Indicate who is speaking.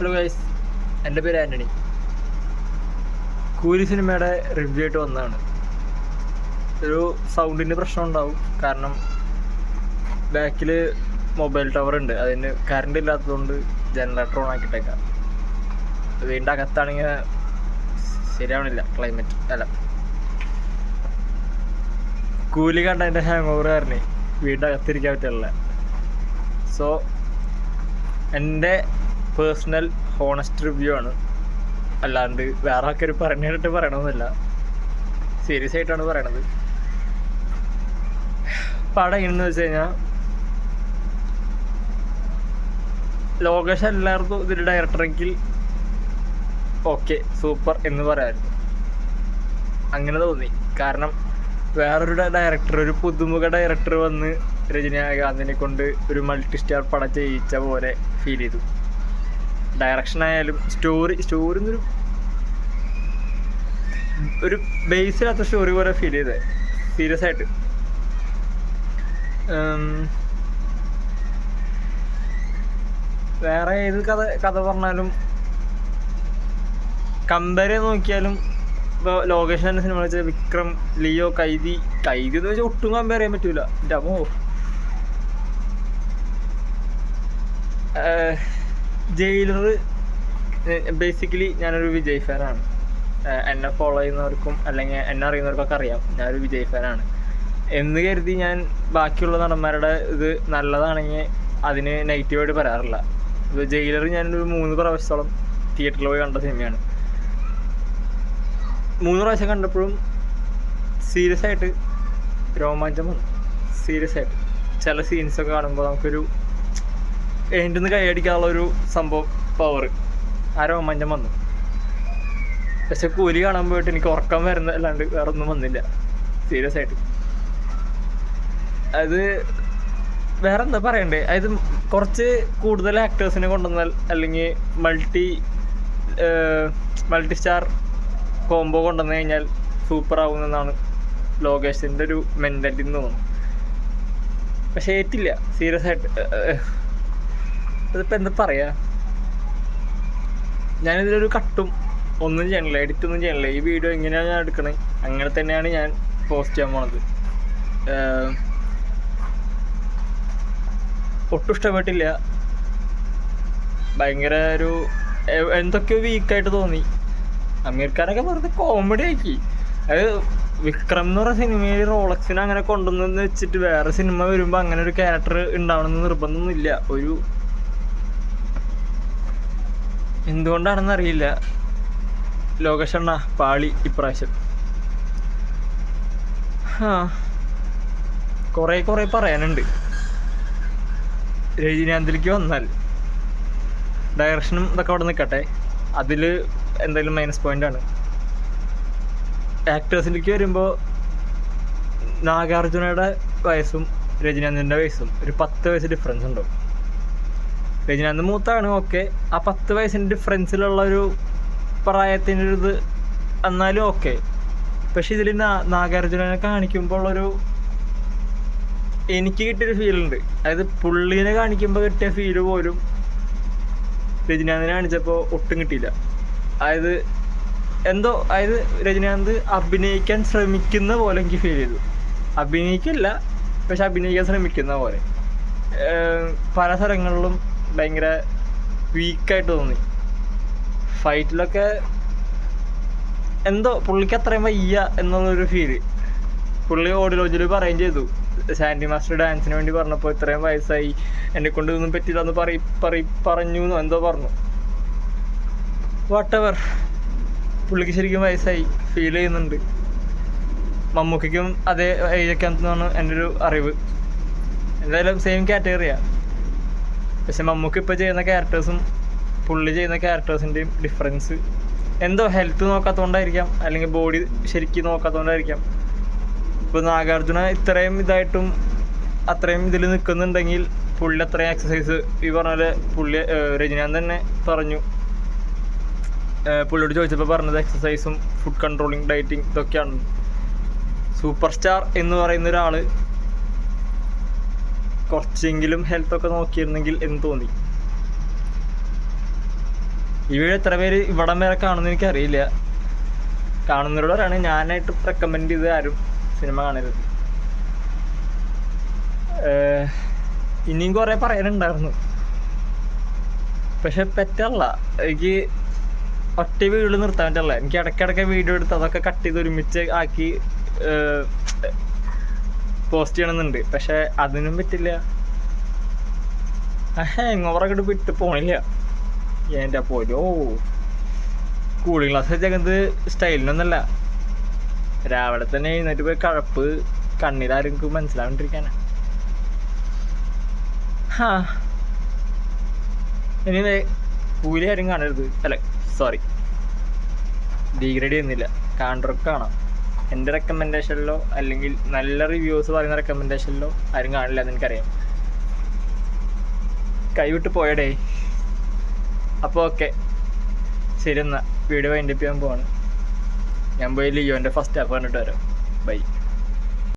Speaker 1: Hello guys എന്റെ പേര് ആന്റണി കൂലി സിനിമയുടെ റിവ്യൂ ആയിട്ട് വന്നതാണ്. ഒരു സൗണ്ടിന്റെ പ്രശ്നം ഉണ്ടാവും. കാരണം ബാക്കിൽ മൊബൈൽ ടവർ ഉണ്ട്. അതിന് കറണ്ട് ഇല്ലാത്തതുകൊണ്ട് ജനറേറ്റർ ഓൺ ആക്കിയിട്ടേക്കാം. വീടിന്റെ അകത്താണെങ്കിൽ ശരിയാവണില്ല. ക്ലൈമറ്റ് അല്ല. കൂലി കണ്ട എന്റെ ഹാങ് ഓവർ കാരണേ വീടിന്റെ അകത്തിരിക്കാൻ പറ്റില്ല. സോ എന്റെ പേഴ്സണൽ ഹോണസ്റ്റ് റിവ്യൂ ആണ്. അല്ലാണ്ട് വേറെ ആൾക്കാർ പറഞ്ഞിട്ട് പറയണമെന്നില്ല സീരിയസ് ആയിട്ടാണ് പറയണത്. പടം എങ്ങനെയെന്ന് വെച്ച് കഴിഞ്ഞാൽ ലോകേഷ് എല്ലാവർക്കും ഇതിന്റെ ഡയറക്ടറെങ്കിൽ ഓക്കെ സൂപ്പർ എന്ന് പറയാമായിരുന്നു അങ്ങനെ തോന്നി. കാരണം വേറൊരു ഡയറക്ടർ ഒരു പുതുമുഖ ഡയറക്ടർ വന്ന് രജനീകാന്തിനെ കൊണ്ട് ഒരു മൾട്ടി സ്റ്റാർ പടം ചെയ്യിച്ച പോലെ ഫീൽ ചെയ്തു. ഡയറക്ഷൻ ആയാലും സ്റ്റോറി സ്റ്റോറി ഒരു ഒരു ബേസിലാത്ത സ്റ്റോറി പോലെ ഫീൽ ചെയ്തത് സീരിയസ് ആയിട്ട്. വേറെ ഏത് കഥ കഥ പറഞ്ഞാലും കമ്പയർ ചെയ്ത് നോക്കിയാലും ഇപ്പോൾ തന്നെ സിനിമ വെച്ചാൽ വിക്രം ലിയോ കൈതി കൈതി എന്ന് വെച്ചാൽ ഒട്ടും കമ്പയർ ചെയ്യാൻ പറ്റൂല. എന്റെ ജയിലർ ബേസിക്കലി ഞാനൊരു വിജയ് ഫാനാണ് എന്നെ ഫോളോ ചെയ്യുന്നവർക്കും അല്ലെങ്കിൽ എന്നെ അറിയുന്നവർക്കൊക്കെ അറിയാം. ഞാനൊരു വിജയ് ഫാനാണ് എന്ന് കരുതി ഞാൻ ബാക്കിയുള്ള നടന്മാരുടെ ഇത് നല്ലതാണെങ്കിൽ അതിന് നെഗറ്റീവായിട്ട് പറയാറില്ല. ഇപ്പോൾ ജയിലർ ഞാനൊരു മൂന്ന് പ്രാവശ്യത്തോളം തിയേറ്ററിൽ പോയി കണ്ട സിനിമയാണ് മൂന്ന് പ്രാവശ്യം കണ്ടപ്പോഴും സീരിയസ് ആയിട്ട് രോമാഞ്ചം വന്നു. സീരിയസ് ആയിട്ട്. ചില സീൻസൊക്കെ കാണുമ്പോൾ നമുക്കൊരു എന്റെ നിന്ന് കൈയടിക്കാനുള്ള ഒരു സംഭവം പവർ ആരോ മഞ്ഞം വന്നു. പക്ഷെ കൂലി കാണാൻ പോയിട്ട് എനിക്ക് ഉറക്കം വരുന്ന അല്ലാണ്ട് വേറെ ഒന്നും വന്നില്ല. സീരിയസ് ആയിട്ട്. അത് വേറെ എന്താ പറയണ്ടേ? അതായത് കുറച്ച് കൂടുതൽ ആക്ടേഴ്സിനെ കൊണ്ടുവന്നാൽ അല്ലെങ്കിൽ മൾട്ടി മൾട്ടി സ്റ്റാർ കോംബോ കൊണ്ടുവന്നു കഴിഞ്ഞാൽ സൂപ്പർ ആവുമെന്നാണ് ലോകേഷിന്റെ ഒരു മെന്റാലിറ്റി എന്ന് തോന്നുന്നു. പക്ഷേ ഏറ്റില്ല. സീരിയസ് ആയിട്ട് അതിപ്പോൾ എന്താ പറയാ? ഞാനിതിലൊരു കട്ടും ഒന്നും ചെയ്യണില്ല എഡിറ്റ് ഒന്നും ചെയ്യണില്ല. ഈ വീഡിയോ എങ്ങനെയാണ് ഞാൻ എടുക്കണേ. അങ്ങനെ തന്നെയാണ് ഞാൻ പോസ്റ്റ് ചെയ്യാൻ പോണത്. ഒട്ടും ഇഷ്ടപ്പെട്ടില്ല. ഭയങ്കര ഒരു എന്തൊക്കെയോ വീക്കായിട്ട് തോന്നി. അമീർ ഖാനൊക്കെ വെറുതെ കോമഡി ആക്കി. അത് വിക്രം എന്ന് പറഞ്ഞ സിനിമയിൽ റോളക്സിനെ അങ്ങനെ കൊണ്ടുവന്നെന്ന് വെച്ചിട്ട് വേറെ സിനിമ വരുമ്പോൾ അങ്ങനെ ഒരു ക്യാരക്ടർ ഉണ്ടാവണമെന്ന് നിർബന്ധമൊന്നുമില്ല. ഒരു എന്തുകൊണ്ടാണെന്ന് അറിയില്ല ലോകേഷണ്ണ പാളി ഇപ്രാവശ്യം. ആ കുറേ കുറേ പറയാനുണ്ട്. രജനീകാന്തിലേക്ക് വന്നാൽ ഡയറക്ഷനും ഇതൊക്കെ അവിടെ നിൽക്കട്ടെ. അതിൽ എന്തായാലും മൈനസ് പോയിന്റ് ആണ്. ആക്ടേഴ്സിലേക്ക് വരുമ്പോൾ നാഗാർജുനയുടെ വയസ്സും രജനീകാന്തിന്റെ വയസ്സും ഒരു പത്ത് വയസ്സ് ഡിഫറൻസ് ഉണ്ടാവും. രജനീകാന്ത് മൂത്താണ് ഓക്കെ ആ പത്ത് വയസ്സിന്റെ ഡിഫറൻസിലുള്ള ഒരു പ്രായത്തിന്റെ ഒരു ഇത് എന്നാലും ഓക്കെ പക്ഷെ ഇതിൽ നാഗാർജുനനെ കാണിക്കുമ്പോൾ ഒരു എനിക്ക് കിട്ടിയൊരു ഫീലുണ്ട് അതായത് പുള്ളീനെ കാണിക്കുമ്പോൾ കിട്ടിയ ഫീൽ പോലും രജനീകാന്തിനെ കാണിച്ചപ്പോൾ ഒട്ടും കിട്ടിയില്ല. അതായത് എന്തോ അതായത് രജനീകാന്ത് അഭിനയിക്കാൻ ശ്രമിക്കുന്ന പോലെ എനിക്ക് ഫീൽ ചെയ്തു. അഭിനയിക്കില്ല പക്ഷെ അഭിനയിക്കാൻ ശ്രമിക്കുന്ന പോലെ. പല സ്ഥലങ്ങളിലും ഭയങ്കര വീക്കായിട്ട് തോന്നി. ഫൈറ്റിലൊക്കെ എന്തോ പുള്ളിക്ക് അത്രയും വയ്യ എന്നുള്ളൊരു ഫീൽ പുള്ളി ലോഞ്ചിൽ പറയുകയും ചെയ്തു. സാൻഡി മാസ്റ്റർ ഡാൻസിന് വേണ്ടി പറഞ്ഞപ്പോൾ ഇത്രയും വയസ്സായി. എന്നെ കൊണ്ട് ഇതൊന്നും പറ്റില്ല എന്ന് പറയി പറയി പറഞ്ഞു എന്നോ എന്തോ പറഞ്ഞു. വാട്ട് എവർ പുള്ളിക്ക് ശരിക്കും വയസ്സായി. ഫീൽ ചെയ്യുന്നുണ്ട്. മമ്മൂക്കും അതേ ഏജൊക്കെ ആണെന്നാണ് എന്റെ ഒരു അറിവ്. എന്തായാലും സെയിം കാറ്റഗറിയാണ് പക്ഷെ മമ്മൂക്ക് ഇപ്പോൾ ചെയ്യുന്ന ക്യാരക്ടേഴ്സും പുള്ളി ചെയ്യുന്ന ക്യാരക്ടേഴ്സിന്റെയും ഡിഫറൻസ് എന്തോ ഹെൽത്ത് നോക്കാത്തതുകൊണ്ടായിരിക്കാം അല്ലെങ്കിൽ ബോഡി ശരിക്കും നോക്കാത്തതുകൊണ്ടായിരിക്കാം ഇപ്പോൾ നാഗാർജുന ഇത്രയും ഇതായിട്ടും അത്രയും ഇതിൽ നിൽക്കുന്നുണ്ടെങ്കിൽ പുള്ളി അത്രയും എക്സസൈസ് ഈ പറഞ്ഞ പോലെ പുള്ളി രജനീകാന്ത് തന്നെ പറഞ്ഞു. പുള്ളിയോട് ചോദിച്ചപ്പോൾ പറഞ്ഞത് എക്സസൈസും ഫുഡ് കൺട്രോളിങ് ഡയറ്റിങ് ഇതൊക്കെയാണ്. സൂപ്പർ സ്റ്റാർ എന്ന് പറയുന്ന ഒരാൾ കുറച്ചെങ്കിലും ഹെൽത്ത് ഒക്കെ നോക്കിയിരുന്നെങ്കിൽ എന്ന് തോന്നി. ഈ എത്ര പേര് ഇവിടം വരെ കാണുമെന്ന് എനിക്കറിയില്ല. കാണുന്നവരോടാണ് ഞാനായിട്ട് റെക്കമെൻഡ് ചെയ്ത് ആരും സിനിമ കാണരുത്. ഇനിയും കുറേ പറയാനുണ്ടായിരുന്നു. പക്ഷെ പറ്റല്ല. എനിക്ക് ഒറ്റ വീഡിയോ നിർത്താൻ പറ്റല്ല. എനിക്ക് ഇടയ്ക്കിടയ്ക്ക് വീഡിയോ എടുത്ത് അതൊക്കെ കട്ട് ചെയ്ത് ഒരുമിച്ച് ആക്കി പോസ്റ്റ് ചെയ്യണമെന്നുണ്ട് പക്ഷെ അതിനും പറ്റില്ല. ഹാങ് ഓവറൊക്കെ വിട്ട് പോണില്ല. എന്റെ പോലോ കൂളിംഗ് ഗ്ലാസ് വെച്ചേക്കുന്നത് സ്റ്റൈലിനൊന്നല്ല രാവിലെ തന്നെ എഴുന്നേറ്റ് പോയി കഴപ്പ്. കണ്ണിലാരും മനസ്സിലാവാണ്ടിരിക്കാനാ. ഹാ. ഇനി കൂലി ആരും കാണരുത്. അല്ല സോറി ഡീഗ്രേഡ് ചെയ്യുന്നില്ല. കാണുന്നവർക്ക് കാണാം. എന്റെ റെക്കമെൻഡേഷനിലോ അല്ലെങ്കിൽ നല്ല റിവ്യൂസ് പറയുന്ന റെക്കമെൻഡേഷനിലോ ആരും കാണില്ല എന്ന് എനിക്കറിയാം. കൈവിട്ട് പോയടേ. അപ്പോൾ ഓക്കെ ശരി എന്നാൽ വീഡിയോ വൈൻഡപ്പ് ചെയ്യാൻ പോവാണ്. ഞാൻ പോയി ലിയോന്റെ ഫസ്റ്റ് ഹാഫ് കണ്ടിട്ട് വരാം. ബൈ